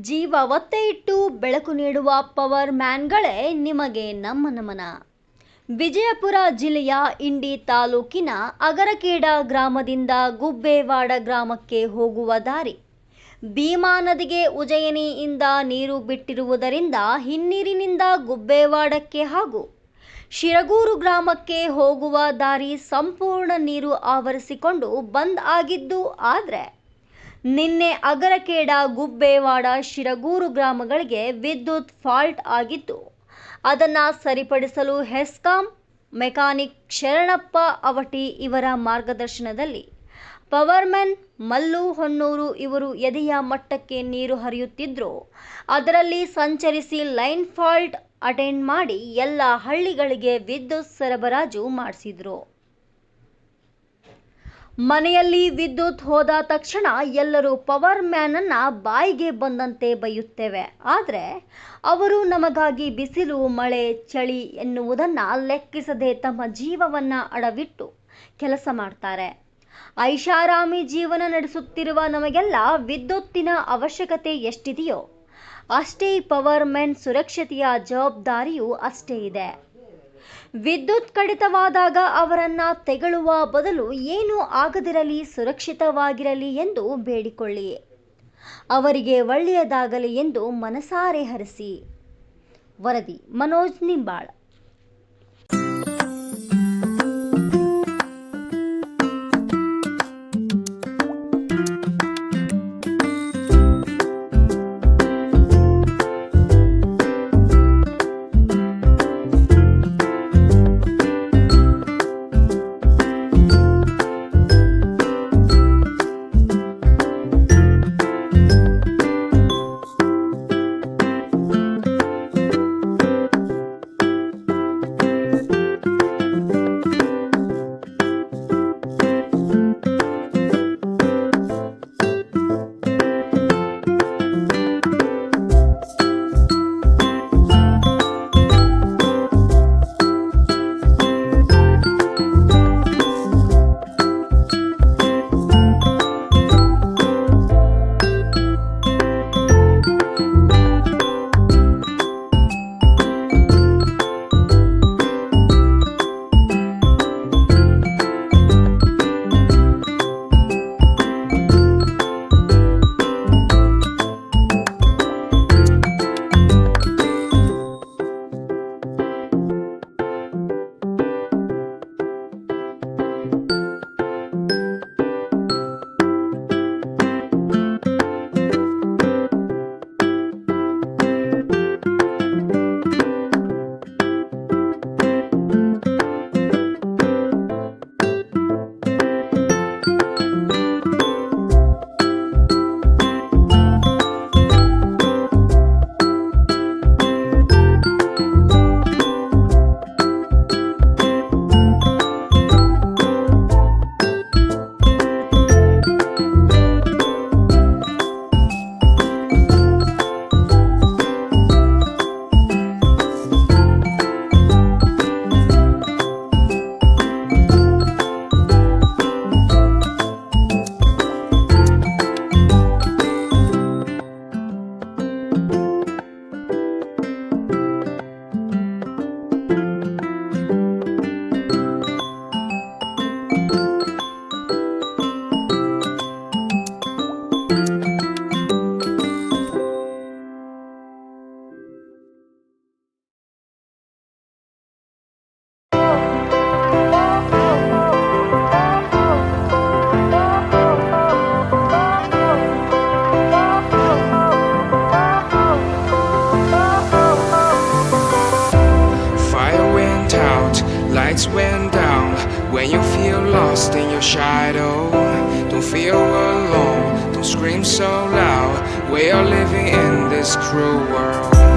ಜೀವ ಒತ್ತೆ ಇಟ್ಟು ಬೆಳಕು ನೀಡುವ ಪವರ್ ಮ್ಯಾನ್ಗಳೇ ನಿಮಗೆ ನಮ್ಮ ನಮನ. ವಿಜಯಪುರ ಜಿಲ್ಲೆಯ ಇಂಡಿ ತಾಲೂಕಿನ ಅಗರಕೇಡ ಗ್ರಾಮದಿಂದ ಗುಬ್ಬೇವಾಡ ಗ್ರಾಮಕ್ಕೆ ಹೋಗುವ ದಾರಿ. ಭೀಮಾ ನದಿಗೆ ಉಜಯನಿಯಿಂದ ನೀರು ಬಿಟ್ಟಿರುವುದರಿಂದ ಹಿನ್ನೀರಿನಿಂದ ಗುಬ್ಬೇವಾಡಕ್ಕೆ ಹಾಗೂ ಶಿರಗೂರು ಗ್ರಾಮಕ್ಕೆ ಹೋಗುವ ದಾರಿ ಸಂಪೂರ್ಣ ನೀರು ಆವರಿಸಿಕೊಂಡು ಬಂದ್ ಆಗಿದ್ದು ಆದರೆ ನಿನ್ನೆ ಅಗರಕೇಡ ಗುಬ್ಬೇವಾಡ, ಶಿರಗೂರು ಗ್ರಾಮಗಳಿಗೆ ವಿದ್ಯುತ್ ಫಾಲ್ಟ್ ಆಗಿದ್ದು ಅದನ್ನು ಸರಿಪಡಿಸಲು ಹೆಸ್ಕಾಂ, ಮೆಕ್ಯಾನಿಕ್ ಶರಣಪ್ಪ ಅವಟಿ ಇವರ ಮಾರ್ಗದರ್ಶನದಲ್ಲಿ ಪವರ್ಮೆನ್ ಮಲ್ಲು ಹೊನ್ನೂರು ಇವರು ಎದೆಯ ಮಟ್ಟಕ್ಕೆ ನೀರು ಹರಿಯುತ್ತಿದ್ದರು ಅದರಲ್ಲಿ ಸಂಚರಿಸಿ ಲೈನ್ ಫಾಲ್ಟ್ ಅಟೆಂಡ್ ಮಾಡಿ ಎಲ್ಲ ಹಳ್ಳಿಗಳಿಗೆ ವಿದ್ಯುತ್ ಸರಬರಾಜು ಮಾಡಿಸಿದ್ರು. ಮನೆಯಲ್ಲಿ ವಿದ್ಯುತ್ ಹೋದ ತಕ್ಷಣ ಎಲ್ಲರೂ ಪವರ್ ಮ್ಯಾನನ್ನು ಬಾಯಿಗೆ ಬಂದಂತೆ ಬೈಯುತ್ತೇವೆ. ಆದರೆ ಅವರು ನಮಗಾಗಿ ಬಿಸಿಲು, ಮಳೆ, ಚಳಿ ಎನ್ನುವುದನ್ನು ಲೆಕ್ಕಿಸದೆ ತಮ್ಮ ಜೀವವನ್ನ ಅಡವಿಟ್ಟು ಕೆಲಸ ಮಾಡ್ತಾರೆ. ಐಷಾರಾಮಿ ಜೀವನ ನಡೆಸುತ್ತಿರುವ ನಮಗೆಲ್ಲ ವಿದ್ಯುತ್ತಿನ ಅವಶ್ಯಕತೆ ಎಷ್ಟಿದೆಯೋ ಅಷ್ಟೇ ಪವರ್ ಮ್ಯಾನ್ ಸುರಕ್ಷತೆಯ ಜವಾಬ್ದಾರಿಯೂ ಅಷ್ಟೇ ಇದೆ. ವಿದ್ಯುತ್ ಕಡಿತವಾದಾಗ ಅವರನ್ನ ತೆಗಳುವ ಬದಲು ಏನೂ ಆಗದಿರಲಿ, ಸುರಕ್ಷಿತವಾಗಿರಲಿ ಎಂದು ಬೇಡಿಕೊಳ್ಳಿ. ಅವರಿಗೆ ಒಳ್ಳೆಯದಾಗಲಿ ಎಂದು ಮನಸಾರೆ ಹರಿಸಿ. ವರದಿ Manoj Nimbal. When you feel lost in your shadow, don't feel alone, don't scream so loud. We are living in this cruel world.